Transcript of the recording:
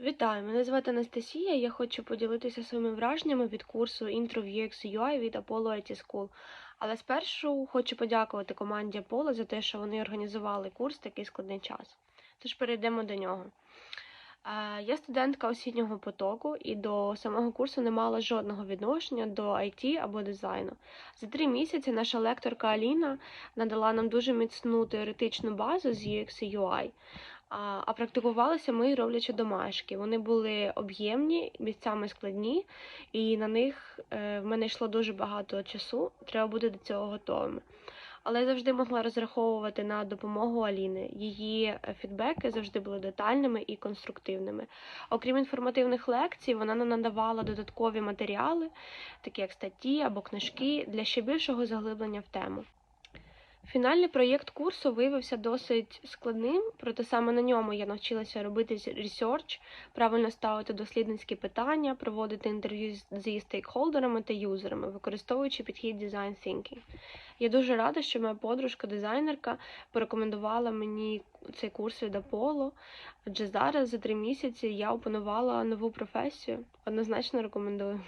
Вітаю, мене звати Анастасія. Я хочу поділитися своїми враженнями від курсу Intro UX UI від Apollo IT School. Але спершу хочу подякувати команді Apollo за те, що вони організували курс в такий складний час. Тож перейдемо до нього. Е, Я студентка осіннього потоку і до самого курсу не мала жодного відношення до IT або дизайну. За три місяці наша лекторка Аліна надала нам дуже міцну теоретичну базу з UX і UI. А, практикувалися ми, роблячи домашки. Вони були об'ємні, місцями складні, і на них е, в мене йшло дуже багато часу. Треба бути до цього готовими. Але я завжди могла розраховувати на допомогу Аліни. Її е, фідбеки завжди були детальними і конструктивними. Окрім інформативних лекцій, вона надавала додаткові матеріали, такі як статті або книжки, для ще більшого заглиблення в тему. Фінальний проєкт курсу виявився досить складним, проте саме на ньому я навчилася робити ресерч, правильно ставити дослідницькі питання, проводити інтерв'ю зі стейкхолдерами та юзерами, використовуючи підхід Design Thinking. Я дуже рада, що моя подружка-дизайнерка порекомендувала мені цей курс від Apollo, адже зараз за три місяці я опанувала нову професію. Однозначно рекомендую.